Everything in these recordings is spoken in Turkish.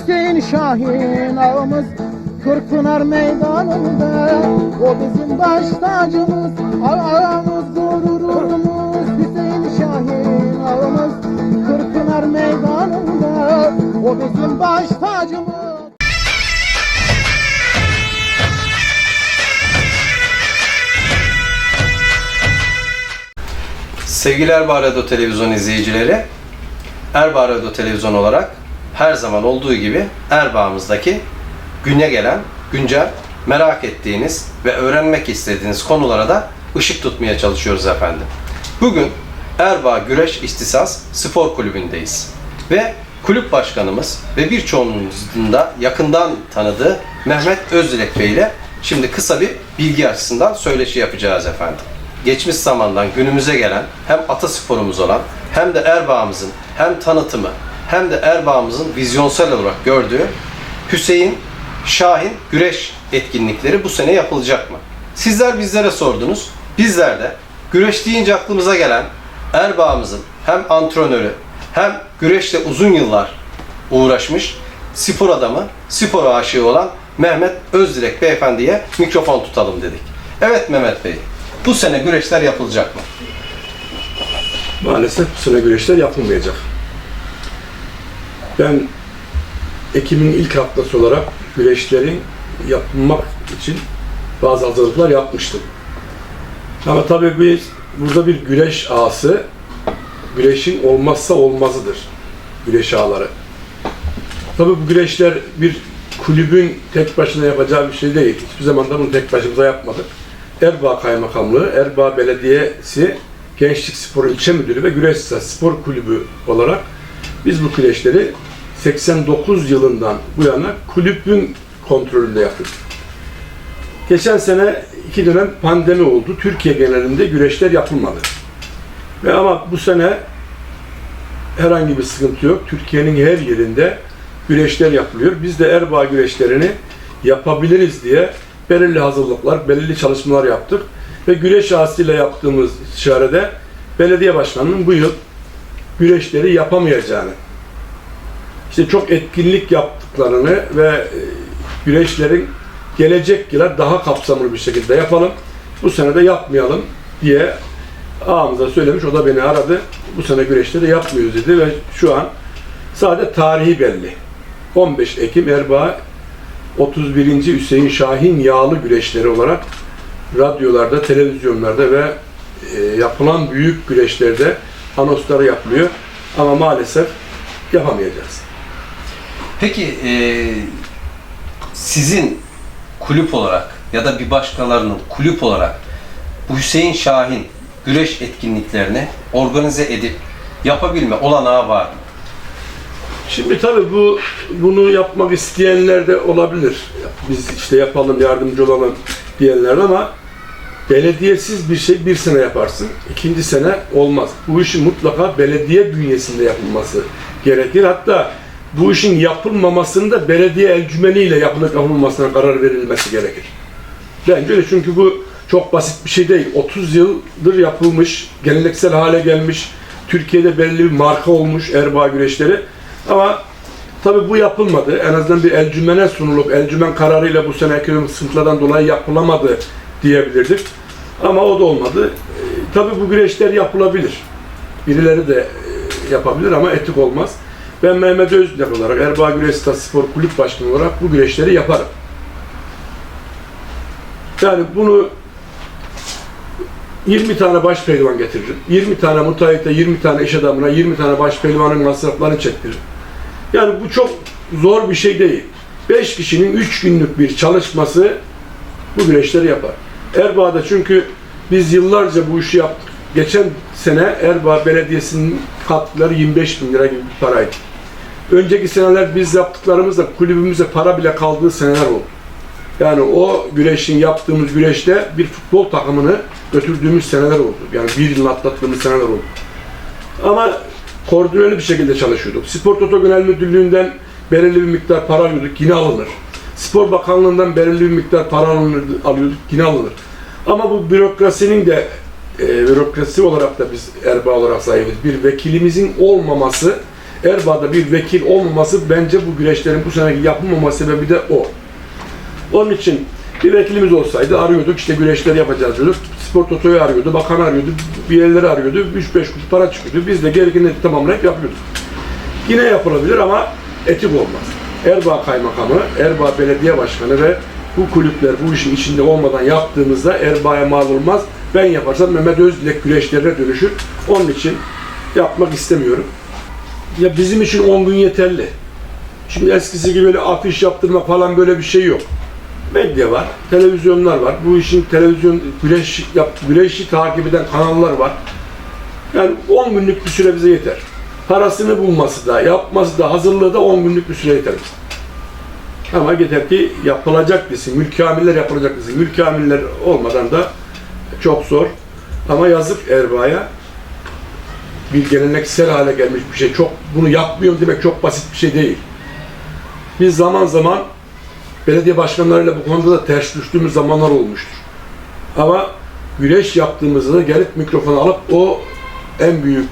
Hüseyin Şahin ağamız Kırkpınar meydanında. O bizim baş tacımız Ağamız gururumuz. Hüseyin Şahin ağamız Kırkpınar meydanında. O bizim baş tacımız Sevgili Erbaa Radyo Televizyon izleyicileri, Erbaa Radyo Televizyon olarak her zaman olduğu gibi Erbaa'mızdaki güne gelen, güncel, merak ettiğiniz ve öğrenmek istediğiniz konulara da ışık tutmaya çalışıyoruz efendim. Bugün Erbaa Güreş İstisas Spor Kulübü'ndeyiz. Ve kulüp başkanımız ve birçoğunuzun da yakından tanıdığı Mehmet Özdilek Bey ile şimdi kısa bir bilgi açısından söyleşi yapacağız efendim geçmiş zamandan günümüze gelen hem atasporumuz olan hem de Erbaa'mızın hem tanıtımı hem de Erbaa'mızın vizyonsel olarak gördüğü Hüseyin Şahin güreş etkinlikleri bu sene yapılacak mı? Sizler bizlere sordunuz. Bizler de güreş deyince aklımıza gelen Erbaa'mızın hem antrenörü hem güreşle uzun yıllar uğraşmış spor adamı, spor aşığı olan Mehmet Özdilek beyefendiye mikrofon tutalım dedik. Evet Mehmet Bey, bu sene güreşler yapılacak mı? Maalesef bu sene güreşler yapılmayacak. Ben Ekim'in ilk haftası olarak güreşlerin yapılmak için bazı hazırlıklar yapmıştım. Ama tabii biz burada bir güreş ağası güreşin olmazsa olmazıdır. Güreş ağları. Tabii bu güreşler bir kulübün tek başına yapacağı bir şey değil. Hiçbir zaman da bunu tek başımıza yapmadık. Erbaa Kaymakamlığı, Erbaa Belediyesi Gençlik Spor İlçe Müdürü ve Güreş Spor Kulübü olarak biz bu güreşleri 89 yılından bu yana kulübün kontrolünde yapıyoruz. Geçen sene iki dönem pandemi oldu. Türkiye genelinde güreşler yapılmadı. Ve ama bu sene herhangi bir sıkıntı yok. Türkiye'nin her yerinde güreşler yapılıyor. Biz de Erbaa güreşlerini yapabiliriz diye belirli hazırlıklar, belirli çalışmalar yaptık. Ve güreş ağasıyla yaptığımız istişarede belediye başkanının bu yıl güreşleri yapamayacağını, işte çok etkinlik yaptıklarını ve e, güreşlerin gelecek yıla daha kapsamlı bir şekilde yapalım. Bu sene de yapmayalım diye ağamıza söylemiş. O da beni aradı. Bu sene güreşleri yapmıyoruz dedi ve şu an sadece tarihi belli. 15 Ekim Erbaa 31. Hüseyin Şahin yağlı güreşleri olarak radyolarda, televizyonlarda ve e, yapılan büyük güreşlerde anonsları yapılıyor. Ama maalesef yapamayacağız. Peki eee, sizin kulüp olarak ya da bir başkalarının kulüp olarak bu Hüseyin Şahin güreş etkinliklerini organize edip yapabilme olanağı var mı? Şimdi tabii bu bunu yapmak isteyenler de olabilir. Biz işte yapalım, yardımcı olalım diyenler ama belediyesiz bir şey bir sene yaparsın, ikinci sene olmaz. Bu işin mutlaka belediye bünyesinde yapılması gerekir. Hatta bu işin yapılmamasının da belediye encümeniyle yapılıp yapılmasına karar verilmesi gerekir. Bence öyle çünkü bu çok basit bir şey değil. 30 yıldır yapılmış, geleneksel hale gelmiş, Türkiye'de belli bir marka olmuş Erbaa güreşleri. Ama tabii bu yapılmadı. En azından bir elcümene sunulup elcümen kararıyla bu sene ekonomik sıkıntılardan dolayı yapılamadı diyebilirdik. Ama o da olmadı. E, tabii bu güreşler yapılabilir. Birileri de e, yapabilir ama etik olmaz. Ben Mehmet Özdilek olarak Erbaa Güreş Spor Kulüp Başkanı olarak bu güreşleri yaparım. Yani bunu 20 tane baş pehlivan getiririm. 20 tane müteahhite, 20 tane iş adamına, 20 tane baş pehlivanın masraflarını çektiririm. Yani bu çok zor bir şey değil. 5 kişinin 3 günlük bir çalışması bu güreşleri yapar. Erbaa'da çünkü biz yıllarca bu işi yaptık. Geçen sene Erbaa Belediyesi'nin katkıları 25 bin lira gibi bir paraydı. Önceki seneler biz yaptıklarımızda kulübümüze para bile kaldığı seneler oldu. Yani o güreşin yaptığımız güreşte bir futbol takımını götürdüğümüz seneler oldu. Yani bir yıl atlattığımız seneler oldu. Ama koordineli bir şekilde çalışıyorduk. Spor Toto Genel Müdürlüğü'nden belirli bir miktar para alıyorduk, yine alınır. Spor Bakanlığı'ndan belirli bir miktar para alıyorduk, yine alınır. Ama bu bürokrasinin de e, bürokrasi olarak da biz erbaa olarak sahibiz. Bir vekilimizin olmaması Erbaa'da bir vekil olmaması bence bu güreşlerin bu seneki yapılmama sebebi de o. Onun için bir vekilimiz olsaydı arıyorduk işte güreşleri yapacağız diyorduk. Spor Toto'yu arıyordu, bakan arıyordu, bir yerleri arıyordu. 3-5 kuruş para çıkıyordu. Biz de gerekeni tamamlayıp yapıyorduk. Yine yapılabilir ama etik olmaz. Erbaa Kaymakamı, Erbaa Belediye Başkanı ve bu kulüpler bu işin içinde olmadan yaptığımızda Erbaa'ya mal olmaz. Ben yaparsam Mehmet Özdilek güreşlerine dönüşür. Onun için yapmak istemiyorum. Ya bizim için 10 gün yeterli. Şimdi eskisi gibi böyle afiş yaptırma falan böyle bir şey yok. Medya var, televizyonlar var. Bu işin televizyon güreş yap, güreşi takip eden kanallar var. Yani 10 günlük bir süre bize yeter. Parasını bulması da, yapması da, hazırlığı da 10 günlük bir süre yeter. Ama yeter ki yapılacak desin, mülkamiller yapılacak desin. Mülkamiller olmadan da çok zor. Ama yazık Erbaa'ya bir geleneksel hale gelmiş bir şey. Çok bunu yapmıyorum demek çok basit bir şey değil. Biz zaman zaman belediye başkanlarıyla bu konuda da ters düştüğümüz zamanlar olmuştur. Ama güreş yaptığımızda gelip mikrofonu alıp o en büyük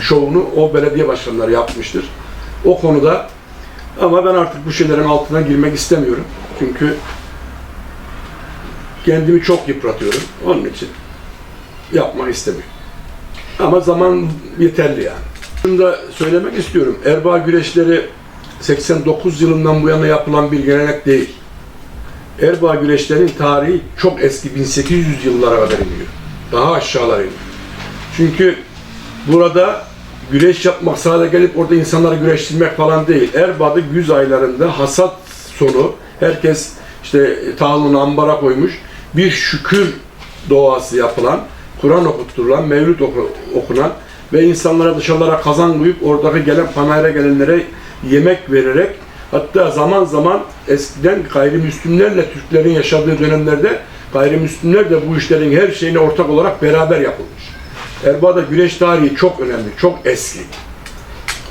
şovunu o belediye başkanları yapmıştır. O konuda ama ben artık bu şeylerin altına girmek istemiyorum. Çünkü kendimi çok yıpratıyorum. Onun için yapmak istemiyorum. Ama zaman yeterli yani. Şunu da söylemek istiyorum. Erbaa güreşleri 89 yılından bu yana yapılan bir gelenek değil. Erbaa güreşlerinin tarihi çok eski 1800 yıllara kadar iniyor. Daha aşağılara iniyor. Çünkü burada güreş yapmak sadece gelip orada insanları güreştirmek falan değil. Erbaa'da güz aylarında hasat sonu herkes işte tahılını ambara koymuş. Bir şükür doğası yapılan, Kur'an okutturulan, mevlüt oku- okunan ve insanlara dışarılara kazan koyup oradaki gelen panayra gelenlere yemek vererek hatta zaman zaman eskiden gayrimüslimlerle Türklerin yaşadığı dönemlerde gayrimüslimler de bu işlerin her şeyine ortak olarak beraber yapılmış. Erbaa'da güreş tarihi çok önemli, çok eski.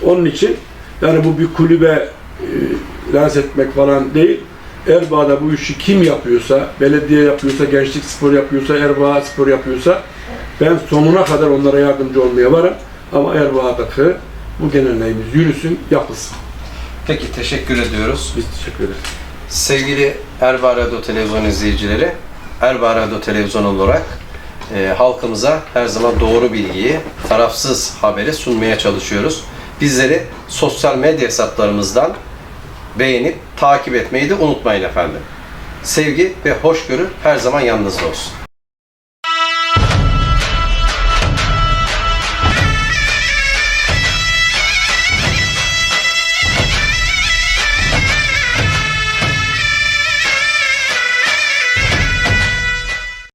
Onun için yani bu bir kulübe e, lanse etmek falan değil. Erbaa'da bu işi kim yapıyorsa, belediye yapıyorsa, gençlik spor yapıyorsa, Erbaa spor yapıyorsa ben sonuna kadar onlara yardımcı olmaya varım. Ama Erbaa'daki bu geleneğimiz yürüsün, yapılsın. Peki teşekkür ediyoruz. Biz teşekkür ederiz. Sevgili Erbaa Radyo Televizyon izleyicileri, Erbaa Radyo Televizyon olarak e, halkımıza her zaman doğru bilgiyi, tarafsız haberi sunmaya çalışıyoruz. Bizleri sosyal medya hesaplarımızdan beğenip takip etmeyi de unutmayın efendim. Sevgi ve hoşgörü her zaman yanınızda olsun.